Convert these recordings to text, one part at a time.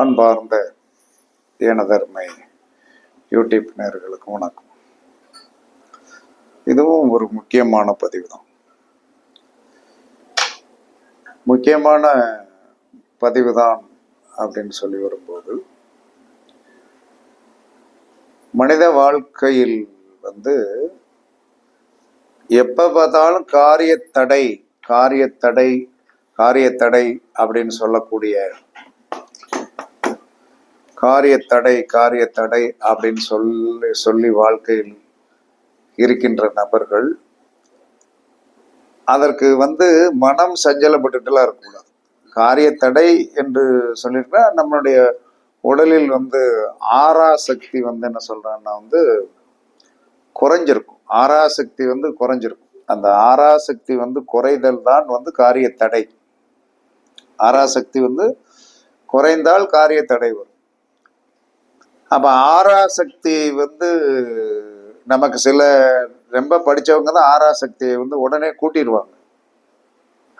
அன்பார்ந்த எனதர்மை யூடியூப் நேர்களுக்கு வணக்கம். இதுவும் ஒரு முக்கியமான பதிவு தான் முக்கியமான பதிவு தான் அப்படின்னு சொல்லி வரும்போது மனித வாழ்க்கையில் வந்து எப்ப பார்த்தாலும் காரியத்தடை காரியத்தடை காரியத்தடை அப்படின்னு சொல்லக்கூடிய காரிய தடை காரிய தடை அப்படின்னு சொல்லி சொல்லி வாழ்க்கையில் இருக்கின்ற நபர்கள் அதற்கு வந்து மனம் சஞ்சலப்பட்டுட்டுலாம் இருக்கக்கூடாது. காரிய தடை என்று சொல்லிட்டுனா நம்மளுடைய உடலில் வந்து ஆறா சக்தி வந்து என்ன சொல்கிறேன்னா வந்து குறைஞ்சிருக்கும். ஆறா சக்தி வந்து குறைஞ்சிருக்கும். அந்த ஆறா சக்தி வந்து குறைதல் தான் வந்து தடை ஆறா சக்தி வந்து குறைந்தால் காரிய தடை வரும். அப்ப ஆராசக்தி வந்து நமக்கு சில ரொம்ப படிச்சவங்க தான் ஆராசக்தியை வந்து உடனே கூட்டிடுவாங்க.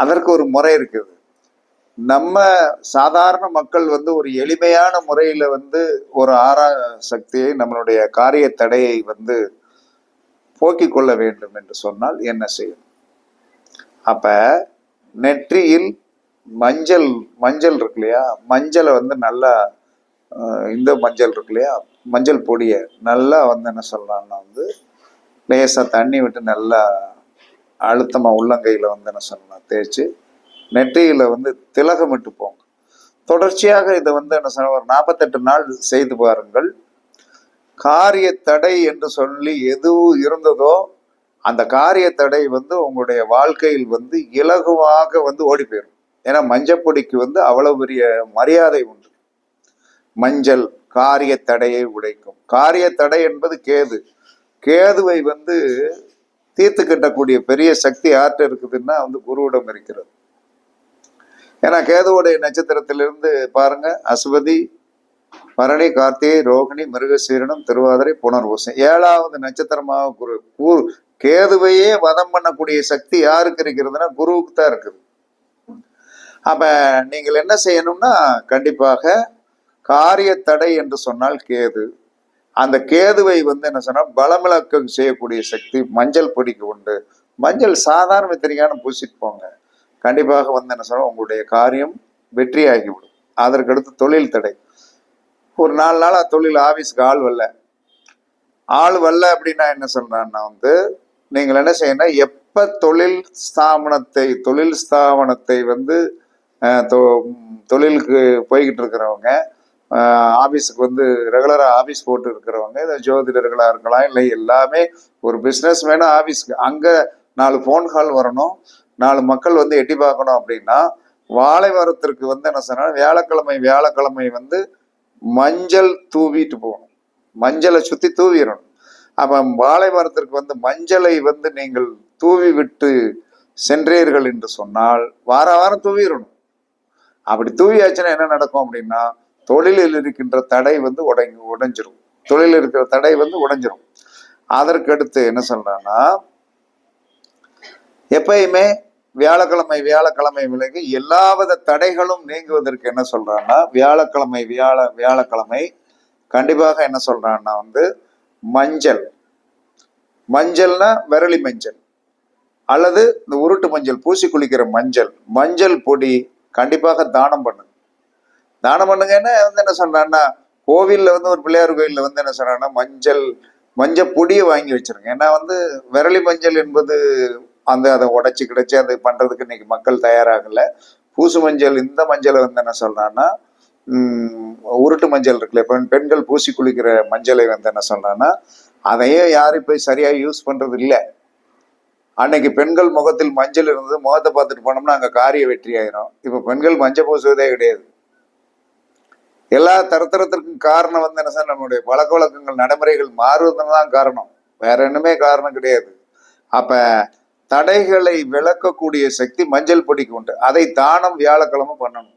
அதற்கு ஒரு முறை இருக்குது. நம்ம சாதாரண மக்கள் வந்து ஒரு எளிமையான முறையில வந்து ஒரு ஆறா சக்தியை நம்மளுடைய காரிய தடையை வந்து போக்கிக் கொள்ள வேண்டும் என்று சொன்னால் என்ன செய்யும்? அப்ப நெற்றியில் மஞ்சள் மஞ்சள் இருக்கு இல்லையா? மஞ்சளை வந்து நல்லா இந்த மஞ்சள் இருக்கு இல்லையா? மஞ்சள் பொடியை நல்லா வந்து என்ன சொல்றாங்கன்னா வந்து லேசாக தண்ணி விட்டு நல்லா அழுத்தமாக உள்ளங்கையில் வந்து என்ன சொல்லலாம் தேய்ச்சி நெற்றியில் வந்து திலகமிட்டு போங்க. தொடர்ச்சியாக இதை வந்து என்ன சொல்ல ஒரு நாற்பத்தெட்டு நாள் செய்து பாருங்கள். காரிய தடை என்று சொல்லி எதுவும் இருந்ததோ அந்த காரிய தடை வந்து உங்களுடைய வாழ்க்கையில் வந்து இலகுவாக வந்து ஓடி போயிடும் ஏன்னா மஞ்சப்பொடிக்கு வந்து அவ்வளவு பெரிய மரியாதை உண்டு. மஞ்சள் காரிய தடையை உடைக்கும். காரிய தடை என்பது கேது. கேதுவை வந்து தீர்த்து கட்டக்கூடிய பெரிய சக்தி யார்கிட்ட இருக்குதுன்னா வந்து குருவிடம் இருக்கிறது. ஏன்னா கேதுவுடைய நட்சத்திரத்திலிருந்து பாருங்க அஸ்வதி பரணி கார்த்திகை ரோகிணி மிருகசீரனம் திருவாதிரை புனர்வசம். ஏழாவது நட்சத்திரமாக குரு குரு கேதுவையே வதம் பண்ணக்கூடிய சக்தி யாருக்கு இருக்கிறதுனா குருவுக்கு தான் இருக்குது. அப்ப நீங்கள் என்ன செய்யணும்னா கண்டிப்பாக காரிய தடை என்று சொன்னால் கேது. அந்த கேதுவை வந்து என்ன சொன்னால் பலமிழக்கம் செய்யக்கூடிய சக்தி மஞ்சள் பொடிக்கு உண்டு. மஞ்சள் சாதாரண வித்திரிக்கான பூசிட்டு போங்க. கண்டிப்பாக வந்து என்ன சொன்னால் உங்களுடைய காரியம் வெற்றியாகிவிடும். அதற்கடுத்து தொழில் தடை. ஒரு நாலு நாளா தொழில் ஆஃபீஸுக்கு ஆள் வரல. ஆள் வரல அப்படின்னா என்ன சொல்கிறான்னா வந்து நீங்கள் என்ன செய்யணும் எப்போ தொழில் ஸ்தாபனத்தை தொழில் ஸ்தாபனத்தை வந்து தொ- தொழிலுக்கு போய்கிட்டு இருக்கிறவங்க ஆஃபீஸுக்கு வந்து ரெகுலராக ஆஃபீஸ் போட்டு இருக்கிறவங்க இதை ஜோதிடர்களாக இருக்கலாம் இல்லை எல்லாமே ஒரு பிஸ்னஸ் வேணும் ஆஃபீஸ்க்கு அங்கே நாலு ஃபோன் கால் வரணும். நாலு மக்கள் வந்து எட்டி பார்க்கணும் அப்படின்னா வாழை மரத்திற்கு வந்து என்ன சொன்னால் வியாழக்கிழமை வியாழக்கிழமை வந்து மஞ்சள் தூவிட்டு போகணும். மஞ்சளை சுற்றி தூவிடணும். அப்போ வாழை மரத்திற்கு வந்து மஞ்சளை வந்து நீங்கள் தூவி விட்டு சென்றீர்கள் என்று சொன்னால் வார வாரம் தூவிடணும். அப்படி தூவியாச்சுன்னா என்ன நடக்கும் அப்படின்னா தொழிலில் இருக்கின்ற தடை வந்து உடங்கி உடைஞ்சிரும். தொழிலில் இருக்கிற தடை வந்து உடைஞ்சிரும். அதற்கு அடுத்து என்ன சொல்றேன்னா எப்பயுமே வியாழக்கிழமை வியாழக்கிழமை விலகி எல்லாவித தடைகளும் நீங்குவதற்கு என்ன சொல்றான்னா வியாழக்கிழமை வியாழ வியாழக்கிழமை கண்டிப்பாக என்ன சொல்றான்னா வந்து மஞ்சள். மஞ்சள்னா விரலி மஞ்சள். அல்லது இந்த உருட்டு மஞ்சள் பூசி குளிக்கிற மஞ்சள். மஞ்சள் பொடி கண்டிப்பாக தானம் பண்ணுங்க. தானம் பண்ணுங்கன்னா வந்து என்ன சொல்றான்னா கோவிலில் வந்து ஒரு பிள்ளையார் கோயிலில் வந்து என்ன சொல்றான்னா மஞ்சள் மஞ்சள் பொடியை வாங்கி வச்சிருங்க. ஏன்னா வந்து விரலி மஞ்சள் என்பது அந்த அதை உடச்சி கிடச்சி அதை பண்ணுறதுக்கு இன்னைக்கு மக்கள் தயாராகல. பூசு மஞ்சள் இந்த மஞ்சளை வந்து என்ன சொல்றான்னா உருட்டு மஞ்சள் இருக்குல்ல பெண் பெண்கள் பூசி குளிக்கிற மஞ்சளை வந்து என்ன சொல்றான்னா அதையே யாரும் போய் சரியாக யூஸ் பண்ணுறது இல்லை. அன்னைக்கு பெண்கள் முகத்தில் மஞ்சள் இருந்தது முகத்தை பார்த்துட்டு போனோம்னா அங்கே காரிய வெற்றி ஆயிரும். இப்போ பெண்கள் மஞ்சள் பூசுவதே கிடையாது. எல்லா தரத்தரத்திற்கும் காரணம் வந்து என்ன சார்? நம்மளுடைய பழக்க வழக்கங்கள் நடைமுறைகள் மாறுவதுன்னு தான் காரணம். வேற என்னமே காரணம் கிடையாது. அப்ப தடைகளை விளக்கக்கூடிய சக்தி மஞ்சள் பொடிக்கு உண்டு. அதை தானம் வியாழக்கிழமை பண்ணணும்.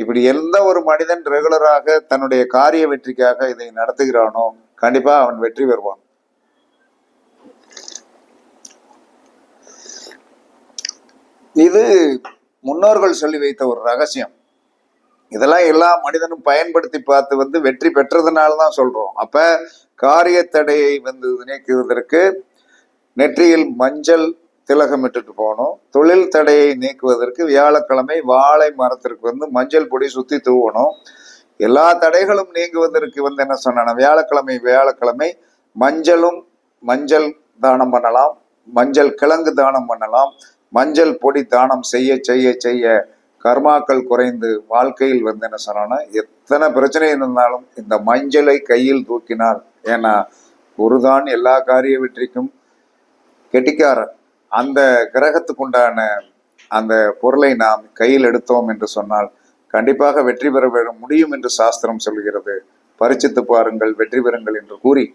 இப்படி எந்த ஒரு மனிதன் ரெகுலராக தன்னுடைய காரிய வெற்றிக்காக இதை நடத்துகிறானோ கண்டிப்பா அவன் வெற்றி பெறுவான். இது முன்னோர்கள் சொல்லி வைத்த ஒரு ரகசியம். இதெல்லாம் எல்லா மனிதனும் பயன்படுத்தி பார்த்து வந்து வெற்றி பெற்றதுனால தான் சொல்றோம். அப்ப காரிய தடையை வந்து நீக்குவதற்கு நெற்றியில் மஞ்சள் திலகமிட்டுட்டு போகணும். தொழில் தடையை நீக்குவதற்கு வியாழக்கிழமை வாழை மரத்திற்கு வந்து மஞ்சள் பொடி சுத்தி தூவணும். எல்லா தடைகளும் நீங்குவதற்கு வந்து என்ன சொன்னா வியாழக்கிழமை வியாழக்கிழமை மஞ்சளும் மஞ்சள் தானம் பண்ணலாம். மஞ்சள் கிழங்கு தானம் பண்ணலாம். மஞ்சள் பொடி தானம் செய்ய செய்ய செய்ய கர்மாக்கள் குறைந்து வாழ்க்கையில் வந்து என்ன சொன்னோன்னா எத்தனை பிரச்சனை இருந்தாலும் இந்த மஞ்சளை கையில் தூக்கினால் ஏன்னா குருதான் எல்லா காரிய வெற்றிக்கும் கெட்டிக்காரன் அந்த கிரகத்துக்குண்டான அந்த பொருளை நாம் கையில் எடுத்தோம் என்று சொன்னால் கண்டிப்பாக வெற்றி பெற முடியும் என்று சாஸ்திரம் சொல்கிறது. பரிச்சித்து பாருங்கள் வெற்றி பெறுங்கள் என்று கூறி